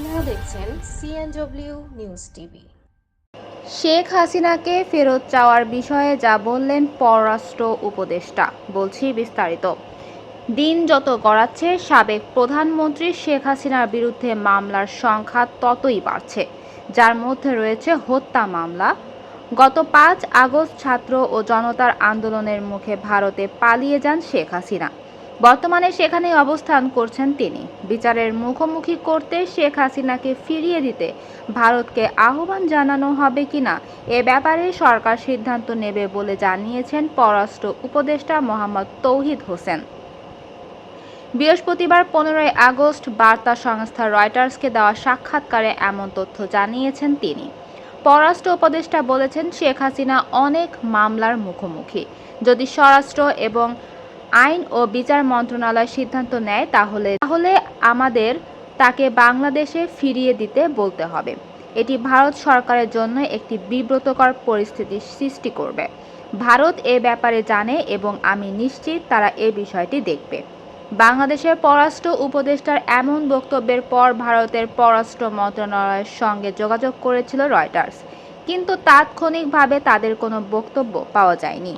দেখছেন CNW news TV Sheikh হাসিনাকে ফেরত চাওয়ার বিষয়ে যা বললেন পররাষ্ট্র উপদেষ্টা, বলছি বিস্তারিত। দিন যত গড়াচ্ছে, সাবেক প্রধানমন্ত্রী শেখ হাসিনার বিরুদ্ধে মামলার সংখ্যা ততই বাড়ছে, যার মধ্যে রয়েছে হত্যা মামলা। গত পাঁচ আগস্ট ছাত্র ও জনতার আন্দোলনের মুখে ভারতে পালিয়ে যান শেখ হাসিনা। বর্তমানে সেখানেই অবস্থান করছেন তিনি। বিচারের মুখোমুখি করতে শেখ হাসিনাকে ফিরিয়ে দিতে ভারতকে আহ্বান জানানো হবে কিনা, এ ব্যাপারে সরকার সিদ্ধান্ত নেবে বলে জানিয়েছেন পররাষ্ট্র উপদেষ্টা মোহাম্মদ তৌহিদ হোসেন। বৃহস্পতিবার পনেরোই আগস্ট বার্তা সংস্থা রয়টার্সকে দেওয়া সাক্ষাৎকারে এমন তথ্য জানিয়েছেন তিনি। পররাষ্ট্র উপদেষ্টা বলেছেন, শেখ হাসিনা অনেক মামলার মুখোমুখি। যদি স্বরাষ্ট্র এবং আইন ও বিচার মন্ত্রণালয় সিদ্ধান্ত নেয় তাহলে তাহলে আমাদের তাকে বাংলাদেশে ফিরিয়ে দিতে বলতে হবে। এটি ভারত সরকারের জন্য একটি বিব্রতকর পরিস্থিতি সৃষ্টি করবে। ভারত এ ব্যাপারে জানে এবং আমি নিশ্চিত তারা এ বিষয়টি দেখবে। বাংলাদেশের পররাষ্ট্র উপদেষ্টার এমন বক্তব্যের পর ভারতের পররাষ্ট্র মন্ত্রণালয়ের সঙ্গে যোগাযোগ করেছিল রয়টার্স। কিন্তু তাৎক্ষণিকভাবে তাদের কোনো বক্তব্য পাওয়া যায়নি।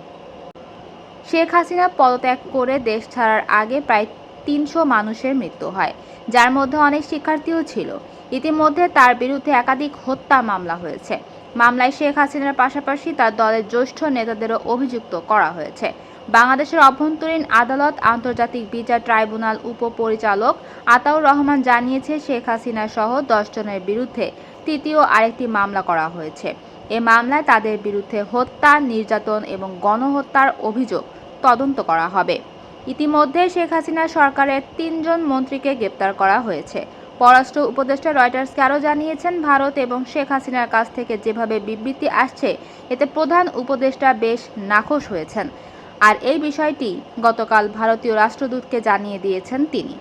শেখ হাসিনা পদত্যাগ করে দেশ ছাড়ার আগে প্রায় তিনশো মানুষের মৃত্যু হয়, যার মধ্যে অনেক শিক্ষার্থীও ছিল। ইতিমধ্যে তার বিরুদ্ধে একাধিক হত্যা মামলা হয়েছে। মামলায় শেখ হাসিনার পাশাপাশি তার দলের জ্যেষ্ঠ নেতাদেরও অভিযুক্ত করা হয়েছে। বাংলাদেশের অভ্যন্তরীণ আদালত আন্তর্জাতিক বিচার ট্রাইব্যুনাল উপপরিচালক আতাউর রহমান জানিয়েছে, শেখ হাসিনা সহ দশ জনের বিরুদ্ধে তৃতীয় আরেকটি মামলা করা হয়েছে। এ মামলায় তাদের বিরুদ্ধে হত্যা, নির্যাতন এবং গণহত্যার অভিযোগ তদন্ত করা হবে। ইতিমধ্যে শেখ হাসিনা সরকারের তিনজন মন্ত্রীকে গ্রেপ্তার করা হয়েছে। পররাষ্ট্র উপদেষ্টা রয়টার্সকে আরও জানিয়েছেন, ভারত এবং শেখ হাসিনার কাছ থেকে যেভাবে বিবৃতি আসছে, এতে প্রধান উপদেষ্টা বেশ নাখোশ হয়েছেন। আর এই বিষয়টি গতকাল ভারতীয় রাষ্ট্রদূতকে জানিয়ে দিয়েছেন তিনি।